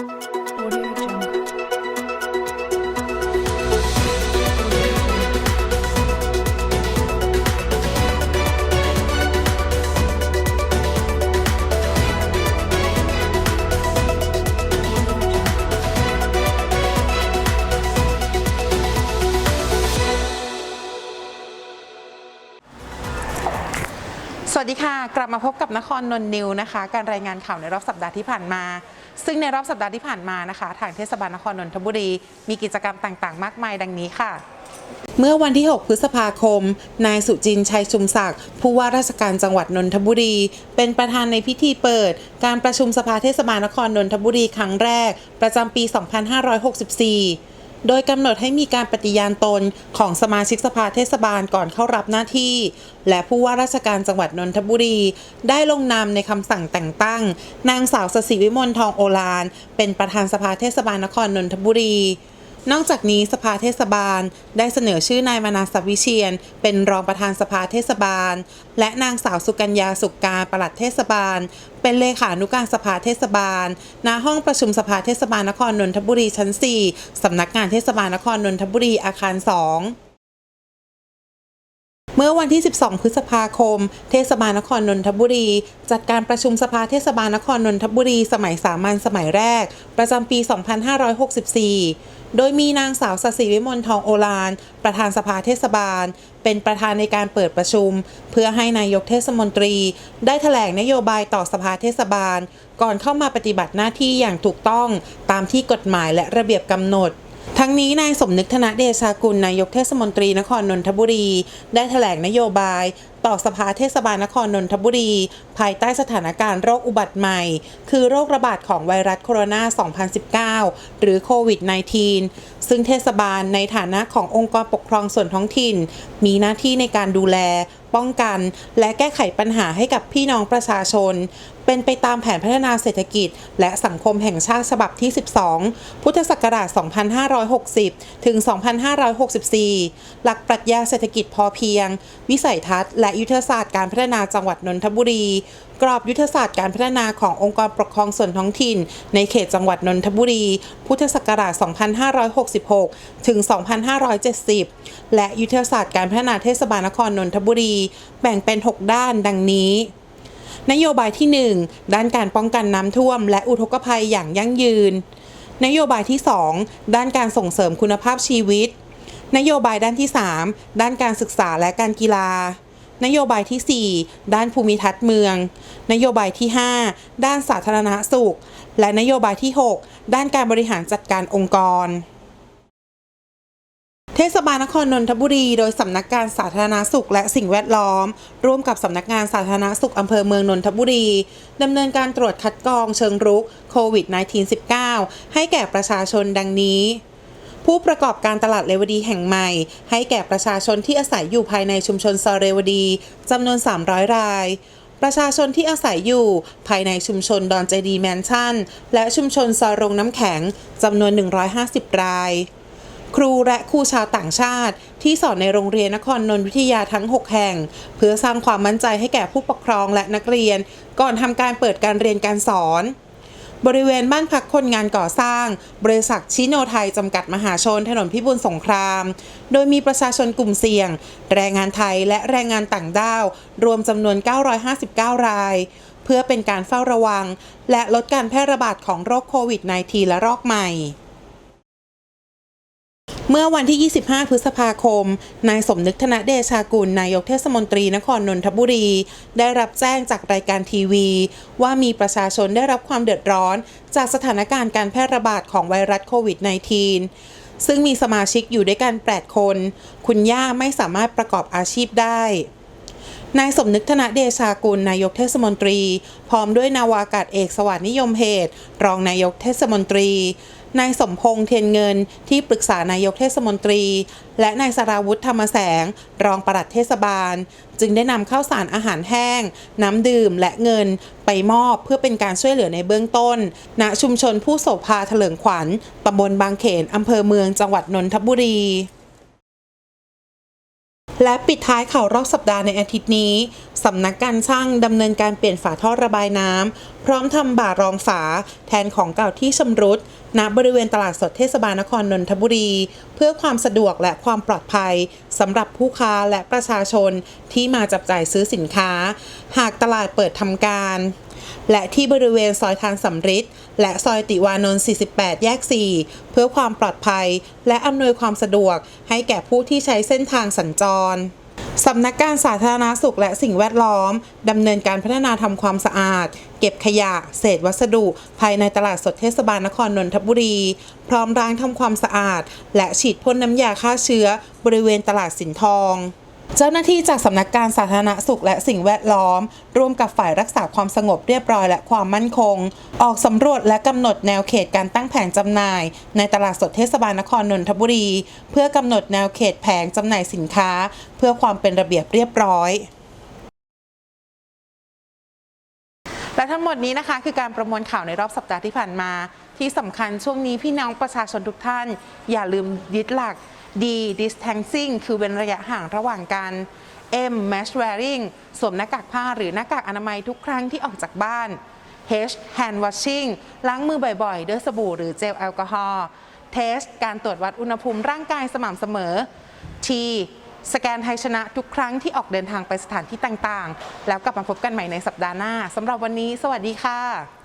Thank you ลับมาพบกับนครนนท์นิวนะคะ การรายงานข่าวในรอบสัปดาห์ที่ผ่านมา ซึ่งในรอบสัปดาห์ที่ผ่านมานะคะ ทางเทศบาลนครนนทบุรี มีกิจกรรมต่างๆ มากมายดังนี้ค่ะเมื่อวันที่ 6 พฤษภาคม นายสุจินชัยชุมศักดิ์ ผู้ว่าราชการจังหวัดนนทบุรี เป็นประธานในพิธีเปิด การประชุมสภาเทศบาลนครนนทบุรีครั้งแรก ประจำปี 2564 โดยกำหนดให้มีการปฏิญาณตนของสมาชิกสภาเทศบาลก่อนเข้ารับหน้าที่ และผู้ว่าราชการจังหวัดนนทบุรี ได้ลงนามในคำสั่งแต่งตั้ง นางสาวสศิวิมลทองโอลาน เป็นประธานสภาเทศบาลนครนนทบุรี นอกจากนี้สภาเทศบาล ได้เสนอชื่อนายมนาสวิเชียน เป็นรองประธานสภาเทศบาล และนางสาวสุกัญญาสุกการปลัดเทศบาล เป็นเลขานุการสภาเทศบาล ณ ห้องประชุมสภาเทศบาลนครนนทบุรีชั้น 4 สำนักงานเทศบาลนครนนทบุรีอาคาร 2 เมื่อวันที่ 12 พฤษภาคม เทศบาลนครนนทบุรี จัดการประชุมสภาเทศบาลนครนนทบุรี สมัยสามัญสมัยแรก ประจำปี 2564โดยมีนางสาวสศิวิมลทองโอฬารประธานสภาเทศบาล เป็นประธานในการเปิดประชุม เพื่อให้นายกเทศมนตรี ได้แถลงนโยบายต่อสภาเทศบาล ก่อนเข้ามาปฏิบัติหน้าที่อย่างถูกต้องตามที่กฎหมายและระเบียบกำหนด ทั้งนี้นายสมนึกธนเดชากุลนายกเทศมนตรีนครนนทบุรี ได้แถลงนโยบาย ต่อสภาเทศบาลนครนนทบุรี ภายใต้สถานการณ์โรคอุบัติใหม่ คือโรคระบาดของไวรัสโคโรนา 2019 หรือโควิด -19 ซึ่งเทศบาลในฐานะขององค์กรปกครองส่วนท้องถิ่น มีหน้าที่ในการดูแลป้องกันและแก้ไขปัญหาให้กับพี่น้องประชาชน เป็นไปตามแผนพัฒนาเศรษฐกิจ และสังคมแห่งชาติฉบับที่ 12 พุทธศักราช 2560 ถึง 2564 หลักปรัชญาเศรษฐกิจพอเพียง วิสัยทัศน์และยุทธศาสตร์การพัฒนาจังหวัดนนทบุรี กรอบยุทธศาสตร์การพัฒนาขององค์กรปกครองส่วนท้องถิ่น ในเขตจังหวัดนนทบุรี พุทธศักราช 2566 ถึง 2570 และยุทธศาสตร์การพัฒนาเทศบาลนครนนทบุรี แบ่งเป็น 6 ด้านดังนี้ นโยบายที่ 1 ด้านการป้องกันน้ำท่วม และอุทกภัยอย่างยั่งยืน นโยบายที่ 2 ด้านการส่งเสริมคุณภาพชีวิต นโยบายด้านที่ 3 ด้านการศึกษาและการกีฬานโยบายที่ 4 ด้านภูมิทัศน์เมือง นโยบายที่ 5 ด้านสาธารณสุข และนโยบายที่ 6 ด้านการบริหารจัดการองค์กร เทศบาลนครนนทบุรี โดยสำนักการสาธารณสุขและสิ่งแวดล้อม ร่วมกับสำนักงานสาธารณสุขอำเภอเมืองนนทบุรีดำเนินการตรวจคัดกรองเชิงรุกโควิด -19 ให้แก่ประชาชนดังนี้ผู้ประกอบการตลาดเรวดีแห่งใหม่ ให้แก่ประชาชนที่อาศัยอยู่ภายในชุมชนซอยเรวดีจำนวน 300 ราย ประชาชนที่อาศัยอยู่ภายในชุมชนดอนเจดีแมนชั่น และชุมชนซอยโรงน้ำแข็งจำนวน 150 ราย ครูและครูชาวต่างชาติ ที่สอนในโรงเรียนนครนนทวิทยาทั้ง 6 แห่ง เพื่อสร้างความมั่นใจให้แก่ผู้ปกครองและนักเรียน ก่อนทำการเปิดการเรียนการสอน บริเวณบ้านพักคนงานก่อสร้าง บริษัทชิโนไทยจำกัดมหาชนถนนพิบูลสงคราม โดยมีประชาชนกลุ่มเสี่ยง แรงงานไทยและแรงงานต่างด้าว รวมจำนวน 959 รายเพื่อเป็นการเฝ้าระวัง และลดการแพร่ระบาดของโรคโควิด -19 และรอกใหม่ เมื่อวันที่ 25 พฤษภาคม นายสมนึกธนเดชากุล นายกเทศมนตรีนครนนทบุรี ได้รับแจ้งจากรายการทีวี ว่ามีประชาชนได้รับความเดือดร้อน จากสถานการณ์การแพร่ระบาดของไวรัสโควิด -19 ซึ่งมีสมาชิกอยู่ด้วยกัน 8 คน คุณย่าไม่สามารถประกอบอาชีพได้นายสมนึกธนเดชากุล นายกเทศมนตรี พร้อมด้วยนาวากาศเอกสวัสดินิยมเหตุ รองนายกเทศมนตรี นายสมพงษ์เทียนเงินที่ปรึกษานายกเทศมนตรี และนายสราวุธธรรมแสง รองปลัดเทศบาล จึงได้นำข้าวสารอาหารแห้ง น้ำดื่มและเงินไปมอบเพื่อเป็นการช่วยเหลือในเบื้องต้น ณชุมชนผู้โสภาเถลิงขวัญตำบลบางเขนอำเภอเมืองจังหวัดนนทบุรี และปิดท้ายข่าวรอบสัปดาห์ในอาทิตย์นี้สำนักการช่างดำเนินการเปลี่ยนฝาท่อระบายน้ำพร้อมทำบ่ารองฝา แทนของเก่าที่ชำรุดณบริเวณตลาดสดเทศบาลนครนนทบุรี เพื่อความสะดวกและความปลอดภัยสำหรับผู้ค้าและประชาชนที่มาจับจ่ายซื้อสินค้า หากตลาดเปิดทำการ และที่บริเวณซอยทานสำริดและซอยติวานนท์ 48 แยก 4 เพื่อความปลอดภัย และอำนวยความสะดวกให้แก่ผู้ที่ใช้เส้นทางสัญจรสำนักการสาธารณาสุขและสิ่งแวดล้อม ดำเนินการพัฒนาทำความสะอาด เก็บขยะ เศษวัสดุ ภายในตลาดสดเทศบาลนครนนทบุรี พร้อมล้างทำความสะอาด และฉีดพ่นน้ำยาฆ่าเชื้อบริเวณตลาดสินทอง เจ้าหน้าที่จากสำนักการสาธารณสุขและสิ่งแวดล้อม ร่วมกับฝ่ายรักษาความสงบเรียบร้อยและความมั่นคง ออกสำรวจและกำหนดแนวเขตการตั้งแผงจำหน่าย ในตลาดสดเทศบาลนครนนทบุรี เพื่อกำหนดแนวเขตแผงจำหน่ายสินค้า เพื่อความเป็นระเบียบเรียบร้อยและทั้งหมดนี้นะคะคือการประมวลข่าวในรอบสัปดาห์ที่ผ่านมา ที่สำคัญช่วงนี้พี่น้องประชาชนทุกท่าน อย่าลืมยึดหลัก D distancing คือเว้นระยะห่างระหว่างกัน M mask wearing สวมหน้ากากผ้าหรือหน้ากากอนามัยทุกครั้งที่ออกจากบ้าน H hand washing ล้างมือบ่อยๆ ด้วยสบู่หรือเจลแอลกอฮอล์ Test การตรวจวัดอุณหภูมิร่างกายสม่ำเสมอ T สแกนไทยชนะทุกครั้งที่ออกเดินทางไปสถานที่ต่างๆ แล้วกลับมาพบกันใหม่ในสัปดาห์หน้าสำหรับวันนี้ สวัสดีค่ะ